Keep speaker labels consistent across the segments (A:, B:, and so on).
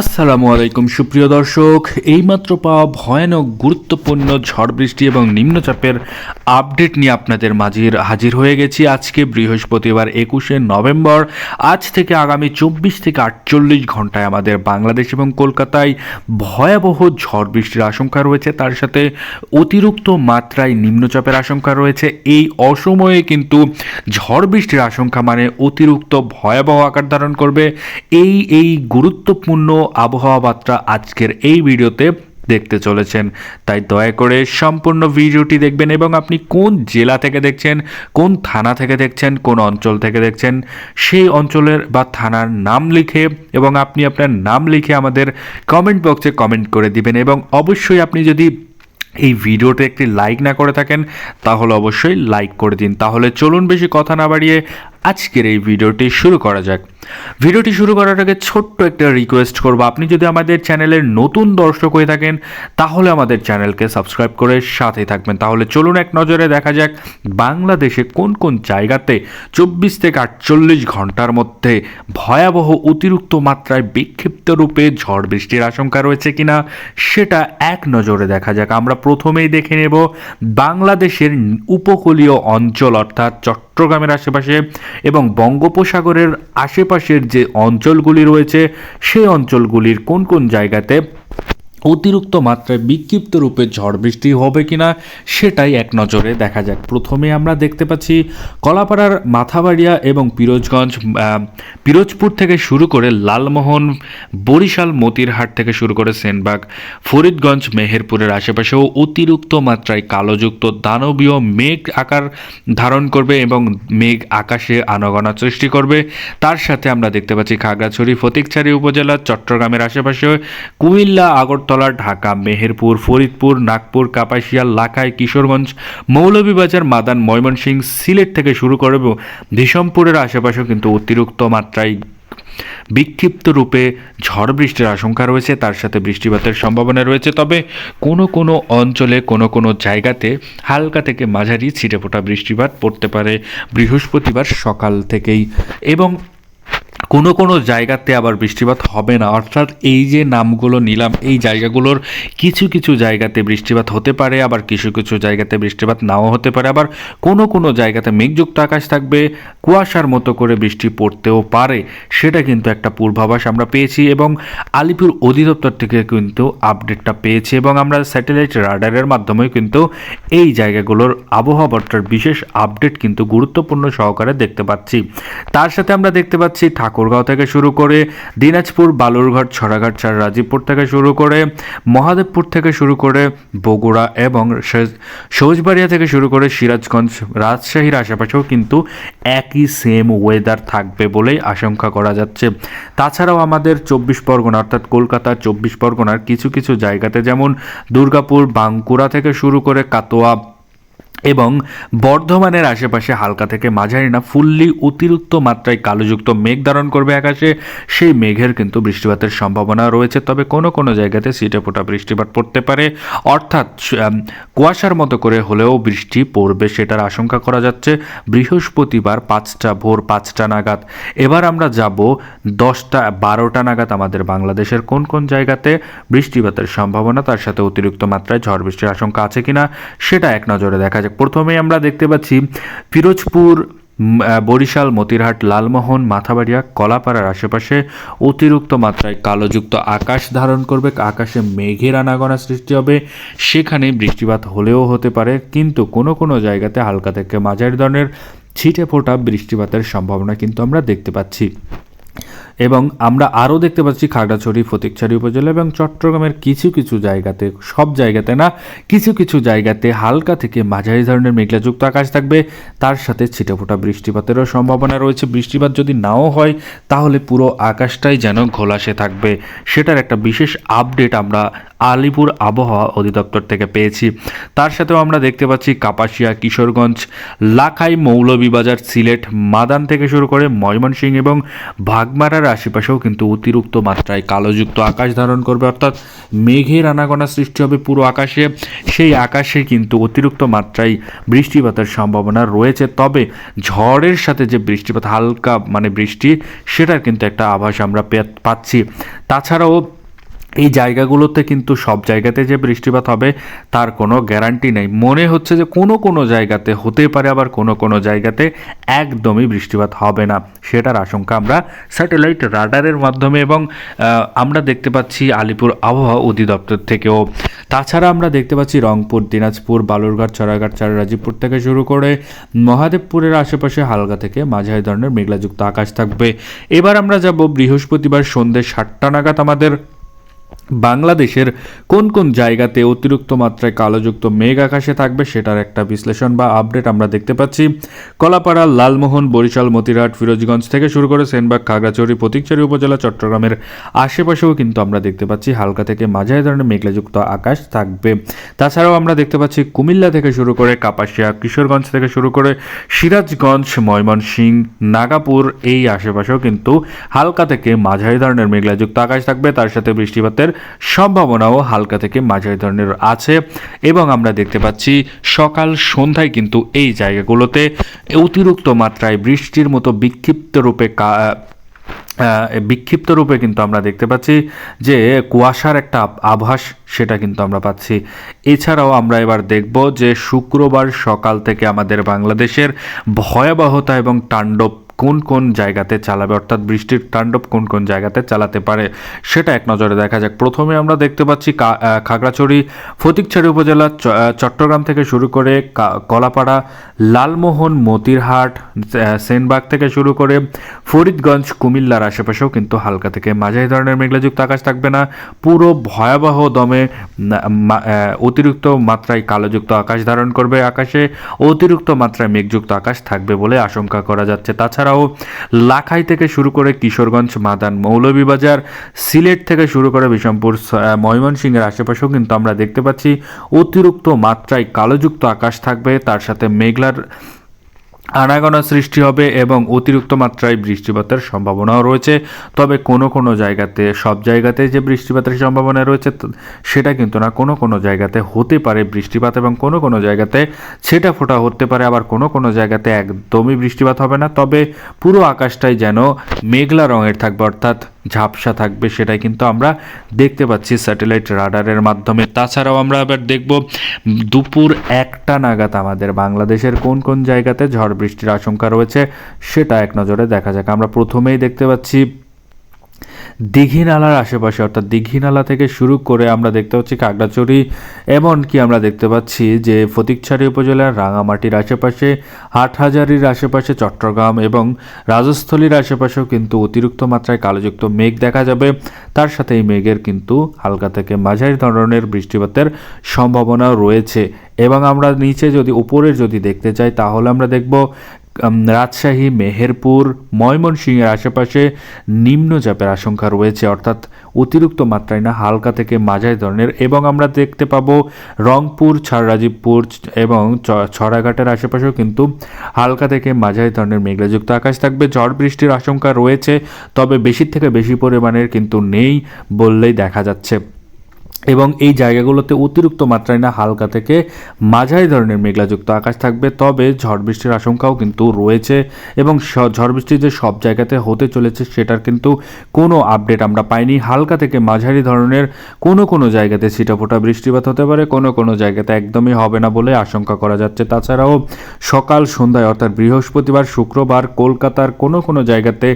A: আসসালামু আলাইকুম, সুপ্রিয় দর্শক। এইমাত্র পাওয়া ভয়ানক, গুরুত্বপূর্ণ ঝড় বৃষ্টি এবং নিম্নচাপের আপডেট নিয়ে আপনাদের মাঝে হাজির হয়ে গেছি আজকে বৃহস্পতিবার একুশে নভেম্বর। আজ থেকে আগামী চব্বিশ থেকে আটচল্লিশ ঘন্টায় আমাদের বাংলাদেশ এবং কলকাতায় ভয়াবহ ঝড় বৃষ্টির আশঙ্কা রয়েছে। তার সাথে অতিরিক্ত মাত্রায় নিম্নচাপের আশঙ্কা রয়েছে। এই অসময়ে কিন্তু ঝড় বৃষ্টির আশঙ্কা মানে অতিরিক্ত ভয়াবহ আকার ধারণ করবে। এই এই গুরুত্বপূর্ণ আবহাওয়া বার্তা আজকের এই ভিডিওতে দেখতে চলেছেন। তাই দয়া করে সম্পূর্ণ ভিডিওটি দেখবেন এবং আপনি কোন জেলা থেকে দেখছেন, কোন থানা থেকে দেখছেন, কোন অঞ্চল থেকে দেখছেন, সেই অঞ্চলের বা থানার নাম লিখে এবং আপনি আপনার নাম লিখে আমাদের কমেন্ট বক্সে কমেন্ট করে দিবেন এবং অবশ্যই আপনি যদি এই ভিডিওতে একটি লাইক না করে থাকেন, তাহলে অবশ্যই লাইক করে দিন। তাহলে চলুন বেশি কথা না বাড়িয়ে আজকের এই ভিডিওটি শুরু করা যাক। ভিডিওটি শুরু করার আগে ছোট্ট একটা রিকোয়েস্ট করব। আপনি যদি আমাদের চ্যানেলের নতুন দর্শক হয়ে থাকেন, তাহলে আমাদের চ্যানেলকে সাবস্ক্রাইব করে সাথে থাকবেন। তাহলে চলুন এক নজরে দেখা যাক বাংলাদেশে কোন কোন জায়গাতে চব্বিশ থেকে আটচল্লিশ ঘণ্টার মধ্যে ভয়াবহ অতিরিক্ত মাত্রায় বিক্ষিপ্ত রূপে ঝড় বৃষ্টির আশঙ্কা রয়েছে কিনা, সেটা এক নজরে দেখা যাক। আমরা প্রথমেই দেখে নেব বাংলাদেশের উপকূলীয় অঞ্চল, অর্থাৎ চট্টগ্রামের আশেপাশে এবং বঙ্গোপসাগরের আশেপাশের যে অঞ্চলগুলি রয়েছে সেই অঞ্চলগুলির কোন কোন জায়গাতে অতিরিক্ত মাত্রায় বিক্ষিপ্ত রূপে ঝড় বৃষ্টি হবে কিনা সেটাই এক নজরে দেখা যাক। প্রথমে আমরা দেখতে পাচ্ছি কলাপাড়ার মাথাবাড়িয়া এবং পিরোজগঞ্জ পিরোজপুর থেকে শুরু করে লালমোহন, বরিশাল, মতিরহাট থেকে শুরু করে সেনবাগ, ফরিদগঞ্জ, মেহেরপুরের আশেপাশেও অতিরিক্ত মাত্রায় কালোযুক্ত দানবীয় মেঘ আকার ধারণ করবে এবং মেঘ আকাশে আনাগোনা সৃষ্টি করবে। তার সাথে আমরা দেখতে পাচ্ছি খাগড়াছড়ি ফটিকছড়ি উপজেলা, চট্টগ্রামের আশেপাশে কুমিল্লা, আগরতলা ঢাকা, মেহেরপুর, ফরিদপুর, নাগপুর, কাপাসিয়া, লাখাই, কিশোরগঞ্জ, মৌলভীবাজার, মাদান, ময়মনসিংহ, সিলেট থেকে শুরু করে দিশমপুরের আশেপাশেও কিন্তু অতিরিক্ত মাত্রায় বিক্ষিপ্ত রূপে ঝড় বৃষ্টির আশঙ্কা রয়েছে। তার সাথে বৃষ্টিপাতের সম্ভাবনা রয়েছে। তবে কোনো কোনো অঞ্চলে, কোনো কোনো জায়গাতে হালকা থেকে মাঝারি ছিটেফোঁটা বৃষ্টিপাত পড়তে পারে বৃহস্পতিবার সকাল থেকেই। এবং কোনো কোনো জায়গাতে আবার বৃষ্টিপাত হবে না। অর্থাৎ এই যে নামগুলো নিলাম, এই জায়গাগুলোর কিছু কিছু জায়গাতে বৃষ্টিপাত হতে পারে, আবার কিছু কিছু জায়গাতে বৃষ্টিপাত নাও হতে পারে। আবার কোনো কোনো জায়গাতে মেঘযুক্ত আকাশ থাকবে, কুয়াশার মতো করে বৃষ্টি পড়তেও পারে। সেটা কিন্তু একটা পূর্বাভাস আমরা পেয়েছি এবং আলিপুর অধিদপ্তর থেকে কিন্তু আপডেটটা পেয়েছি এবং আমরা স্যাটেলাইট রাডারের মাধ্যমে কিন্তু এই জায়গাগুলোর আবহাওয়া বার্তার বিশেষ আপডেট কিন্তু গুরুত্বপূর্ণ সহকারে দেখতে পাচ্ছি। তার সাথে আমরা দেখতে পাচ্ছি ঠাকুরগাঁও থেকে শুরু করে দিনাজপুর, বালুরঘাট, ছড়াঘাট, চার রাজীবপুর থেকে শুরু করে মহাদেবপুর থেকে শুরু করে বগুড়া এবং সৌজবাড়িয়া থেকে শুরু করে সিরাজগঞ্জ, রাজশাহীর আশেপাশেও কিন্তু একই সেম ওয়েদার থাকবে বলেই আশঙ্কা করা যাচ্ছে। তাছাড়াও আমাদের চব্বিশ পরগনা অর্থাৎ কলকাতার চব্বিশ পরগনার কিছু কিছু জায়গাতে যেমন দুর্গাপুর, বাঁকুড়া থেকে শুরু করে কাটোয়া এবং বর্ধমানের আশেপাশে হালকা থেকে মাঝারি না, ফুললি অতিরিক্ত মাত্রায় কালোযুক্ত মেঘ ধারণ করবে আকাশে। সেই মেঘের কিন্তু বৃষ্টিপাতের সম্ভাবনা রয়েছে, তবে কোনো কোনো জায়গাতে সিটে ফোটা বৃষ্টিপাত পড়তে পারে। অর্থাৎ কুয়াশার মতো করে হলেও বৃষ্টি পড়বে সেটার আশঙ্কা করা যাচ্ছে। বৃহস্পতিবার পাঁচটা, ভোর পাঁচটা নাগাদ। এবার আমরা যাব দশটা, বারোটা নাগাদ আমাদের বাংলাদেশের কোন কোন জায়গাতে বৃষ্টিপাতের সম্ভাবনা, তার সাথে অতিরিক্ত মাত্রায় ঝড় বৃষ্টির আশঙ্কা আছে কিনা, সেটা এক নজরে দেখা যাক। প্রথমেই আমরা দেখতে পাচ্ছি আহ, বরিশাল মতিরহাট লালমোহন মাথাবাড়িয়া কলাপাড়ার আশেপাশে অতিরিক্ত মাত্রায় কালোযুক্ত আকাশ ধারণ করবে। আকাশে মেঘের আনাগোনা সৃষ্টি হবে। সেখানে বৃষ্টিপাত হলেও হতে পারে কিন্তু কোনো কোনো জায়গাতে হালকা থেকে মাঝারি ধরনের ছিটে ফোটা বৃষ্টিপাতের সম্ভাবনা কিন্তু আমরা দেখতে পাচ্ছি। এবং আমরা আরও দেখতে পাচ্ছি খাগড়াছড়ি ফটিকছড়ি উপজেলা এবং চট্টগ্রামের কিছু কিছু জায়গাতে, সব জায়গাতে না, কিছু কিছু জায়গাতে হালকা থেকে মাঝারি ধরনের মেঘলাযুক্ত আকাশ থাকবে। তার সাথে ছিটেফোঁটা বৃষ্টিপাতেরও সম্ভাবনা রয়েছে। বৃষ্টিপাত যদি নাও হয়, তাহলে পুরো আকাশটাই যেন ঘোলাসে থাকবে। সেটার একটা বিশেষ আপডেট আমরা আলিপুর আবহাওয়া অধিদপ্তর থেকে পেয়েছি। তার সাথেও আমরা দেখতে পাচ্ছি কাপাসিয়া, কিশোরগঞ্জ, লাখাই, মৌলভীবাজার, সিলেট, মাদান থেকে শুরু করে ময়মনসিংহ এবং ভাগ বাগমারার আশেপাশেও কিন্তু অতিরিক্ত মাত্রায় কালোযুক্ত আকাশ ধারণ করবে, অর্থাৎ মেঘের আনাগোনা সৃষ্টি হবে পুরো আকাশে। সেই আকাশে কিন্তু অতিরিক্ত মাত্রায় বৃষ্টিপাতের সম্ভাবনা রয়েছে। তবে ঝড়ের সাথে যে বৃষ্টিপাত, হালকা মানে বৃষ্টি, সেটার কিন্তু একটা আভাস আমরা পাচ্ছি। তাছাড়াও এই জায়গাগুলোতে কিন্তু সব জায়গাতে যে বৃষ্টিপাত হবে, তার কোনো গ্যারান্টি নেই। মনে হচ্ছে যে কোনো কোনো জায়গাতে হতে পারে আবার কোনো কোনো জায়গাতে একদমই বৃষ্টিপাত হবে না। সেটার আশঙ্কা আমরা স্যাটেলাইট রাডারের মাধ্যমে এবং আমরা দেখতে পাচ্ছি আলিপুর আবহাওয়া অধিদপ্তর থেকেও। তাছাড়া আমরা দেখতে পাচ্ছি রংপুর, দিনাজপুর, বালুরঘাট চড়াঘাট চাররাজীবপুর থেকে শুরু করে মহাদেবপুরের আশেপাশে হালকা থেকে মাঝারি ধরনের মেঘলাযুক্ত আকাশ থাকবে। এবার আমরা যাব বৃহস্পতিবার সন্ধ্যে সাতটা নাগাদ আমাদের বাংলাদেশের কোন কোন জায়গাতে অতিরিক্ত মাত্রায় কালোযুক্ত মেঘ আকাশে থাকবে সেটার একটা বিশ্লেষণ বা আপডেট আমরা দেখতে পাচ্ছি। কলাপাড়া, লালমোহন, বরিশাল, মতিরহাট, ফিরোজগঞ্জ থেকে শুরু করে সেনবাগ, খাগড়াছড়ি প্রতীকচারী উপজেলা, চট্টগ্রামের আশেপাশেও কিন্তু আমরা দেখতে পাচ্ছি হালকা থেকে মাঝারি ধরনের মেঘলাযুক্ত আকাশ থাকবে। তাছাড়াও আমরা দেখতে পাচ্ছি কুমিল্লা থেকে শুরু করে কাপাসিয়া, কিশোরগঞ্জ থেকে শুরু করে সিরাজগঞ্জ, ময়মনসিংহ, নাগাপুর, এই আশেপাশেও কিন্তু হালকা থেকে মাঝারি ধরনের মেঘলাযুক্ত আকাশ থাকবে। তার সাথে বৃষ্টিপাতের সম্ভাবনাও হালকা থেকে মাঝারি ধরনের আছে এবং আমরা দেখতে পাচ্ছি সকাল সন্ধ্যায় কিন্তু এই জায়গাগুলোতে অতিরিক্ত মাত্রায় বৃষ্টির মতো বিক্ষিপ্ত রূপে বিক্ষিপ্ত রূপে কিন্তু আমরা দেখতে পাচ্ছি যে কুয়াশার একটা আভাস সেটা কিন্তু আমরা পাচ্ছি। এছাড়াও আমরা এবার দেখব যে শুক্রবার সকাল থেকে আমাদের বাংলাদেশের ভয়াবহতা এবং তাণ্ডব কোন কোন জায়গাতে চালাবে, অর্থাৎ বৃষ্টির তাণ্ডব কোন কোন জায়গাতে চালাতে পারে, সেটা এক নজরে দেখা যাক। প্রথমে আমরা দেখতে পাচ্ছি খাগড়াছড়ি ফটিকছড়ি উপজেলা চট্টগ্রাম থেকে শুরু করে কলাপাড়া, লালমোহন, মতিরহাট সেনবাগ থেকে শুরু করে ফরিদগঞ্জ, কুমিল্লার আশেপাশেও কিন্তু হালকা থেকে মাঝারি ধরনের মেঘলাযুক্ত আকাশ থাকবে না। পুরো ভয়াবহ দমে অতিরিক্ত মাত্রায় কালোযুক্ত আকাশ ধারণ করবে আকাশে। অতিরিক্ত মাত্রায় মেঘযুক্ত আকাশ থাকবে বলে আশঙ্কা করা যাচ্ছে। তাছাড়াও লাখাই থেকে শুরু করে কিশোরগঞ্জ মাদান মৌলভীবাজার সিলেট থেকে শুরু করে বিষমপুর আহ, ময়মনসিংহের আশেপাশেও কিন্তু আমরা দেখতে পাচ্ছি অতিরিক্ত মাত্রায় কালোযুক্ত আকাশ থাকবে। তার সাথে মেঘলার আনাগোনা সৃষ্টি হবে এবং অতিরিক্ত মাত্রায় বৃষ্টিপাতের সম্ভাবনাও রয়েছে। তবে কোনো কোনো জায়গাতে, সব জায়গাতে যে বৃষ্টিপাতের সম্ভাবনা রয়েছে সেটা কিন্তু না। কোনো কোনো জায়গাতে হতে পারে বৃষ্টিপাত এবং কোনো কোনো জায়গাতে ছেটা ফোটা হতে পারে। আবার কোনো কোনো জায়গাতে একদমই বৃষ্টিপাত হবে না। তবে পুরো আকাশটাই যেন মেঘলা রঙের থাকবে, অর্থাৎ ঝাপসা থাকবে, সেটাই কিন্তু আমরা দেখতে পাচ্ছি স্যাটেলাইট রাডারের মাধ্যমে। তাছাড়াও আমরা আবার দেখব, দুপুর একটা নাগাদ আমাদের বাংলাদেশের কোন কোন জায়গাতে ঝড় বৃষ্টির আশঙ্কা রয়েছে, সেটা এক নজরে দেখা যাক। আমরা প্রথমেই দেখতে পাচ্ছি দীঘিনালার আশেপাশে, অর্থাৎ দীঘিনালা থেকে শুরু করে আমরা দেখতে পাচ্ছি কাগড়াচড়ি এমনকি আমরা দেখতে পাচ্ছি যে ফটিকছড়ি উপজেলার রাঙামাটির আশেপাশে, হাটহাজারির আশেপাশে চট্টগ্রাম এবং রাজস্থলীর আশেপাশেও কিন্তু অতিরিক্ত মাত্রায় কালোযুক্ত মেঘ দেখা যাবে। তার সাথে এই মেঘের কিন্তু হালকা থেকে মাঝারি ধরনের বৃষ্টিপাতের সম্ভাবনাও রয়েছে। এবং আমরা নিচে যদি, উপরের যদি দেখতে চাই, তাহলে আমরা দেখব রাজশাহী, মেহেরপুর, ময়মনসিংহের আশেপাশে নিম্নচাপের আশঙ্কা রয়েছে। অর্থাৎ অতিরিক্ত মাত্রায় না, হালকা থেকে মাঝারি ধরনের। এবং আমরা দেখতে পাবো রংপুর, ছাড়রাজীবপুর এবং ছড়াঘাটের আশেপাশেও কিন্তু হালকা থেকে মাঝারি ধরনের মেঘলাযুক্ত আকাশ থাকবে। ঝড় বৃষ্টির আশঙ্কা রয়েছে, তবে বেশি থেকে বেশি পরিমাণের কিন্তু নেই বললেই দেখা যাচ্ছে। এবং এই জায়গাগুলোতে অতিরিক্ত মাত্রায় না হালকা থেকে মাঝারি ধরনের মেঘলাযুক্ত আকাশ থাকবে, তবে ঝড় বৃষ্টির আশঙ্কাও কিন্তু রয়েছে এবং ঝড় বৃষ্টি যে সব জায়গাতে হতে চলেছে সেটার কিন্তু কোনো আপডেট আমরা পাইনি। হালকা থেকে মাঝারি ধরনের কোনো কোনো জায়গাতে ছিটাফোটা বৃষ্টিপাত হতে পারে, কোনো কোনো জায়গাতে একদমই হবে না বলে আশঙ্কা করা যাচ্ছে। তাছাড়াও সকাল সন্ধ্যায় অর্থাৎ বৃহস্পতিবার, শুক্রবার কলকাতার কোনো কোনো জায়গাতে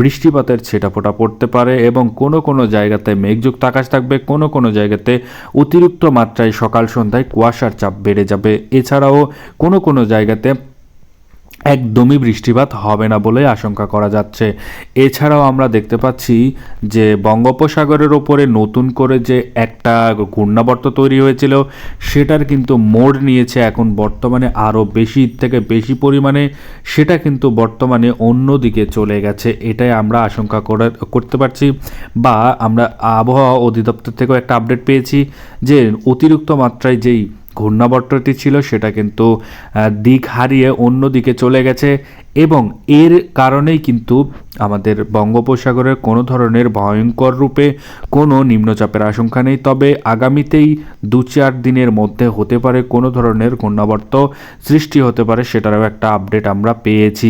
A: বৃষ্টিপাতের ছিটাফোটা পড়তে পারে এবং কোনো কোনো জায়গাতে মেঘযুক্ত আকাশ থাকবে, কোনো কোনো জায়গাতে অতিরিক্ত মাত্রায় সকাল সন্ধ্যায় কুয়াশার চাপ বেড়ে যাবে। এছাড়াও কোনো কোনো জায়গাতে একদমই বৃষ্টিপাত হবে না বলে আশঙ্কা করা যাচ্ছে। এছাড়াও আমরা দেখতে পাচ্ছি যে বঙ্গোপসাগরের ওপরে নতুন করে যে একটা ঘূর্ণাবর্ত তৈরি হয়েছিল, সেটার কিন্তু মোড় নিয়েছে এখন বর্তমানে আরও বেশি থেকে বেশি পরিমাণে। সেটা কিন্তু বর্তমানে অন্য দিকে চলে গেছে, এটাই আমরা আশঙ্কা করে, করতে পারছি। বা আমরা আবহাওয়া অধিদপ্তর থেকেও একটা আপডেট পেয়েছি যে অতিরিক্ত মাত্রায় যেই ঘূর্ণাবর্তটি ছিল সেটা কিন্তু দিক হারিয়ে অন্য দিকে চলে গেছে। এবং এর কারণেই কিন্তু আমাদের বঙ্গোপসাগরের কোনো ধরনের ভয়ঙ্কর রূপে কোনো নিম্নচাপের আশঙ্কা নেই। তবে আগামীতেই দু চার দিনের মধ্যে হতে পারে কোনো ধরনের ঘূর্ণাবর্ত সৃষ্টি হতে পারে, সেটারও একটা আপডেট আমরা পেয়েছি।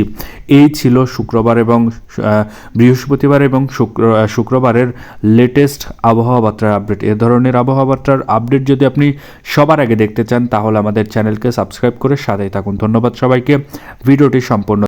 A: এই ছিল শুক্রবার এবং বৃহস্পতিবার এবং শুক্র শুক্রবারের লেটেস্ট আবহাওয়া বার্তার আপডেট। এ ধরনের আবহাওয়া বার্তার আপডেট যদি আপনি সবার আগে দেখতে চান, তাহলে আমাদের চ্যানেলকে সাবস্ক্রাইব করে সাথেই থাকুন। ধন্যবাদ সবাইকে। ভিডিওটি সম্পূর্ণ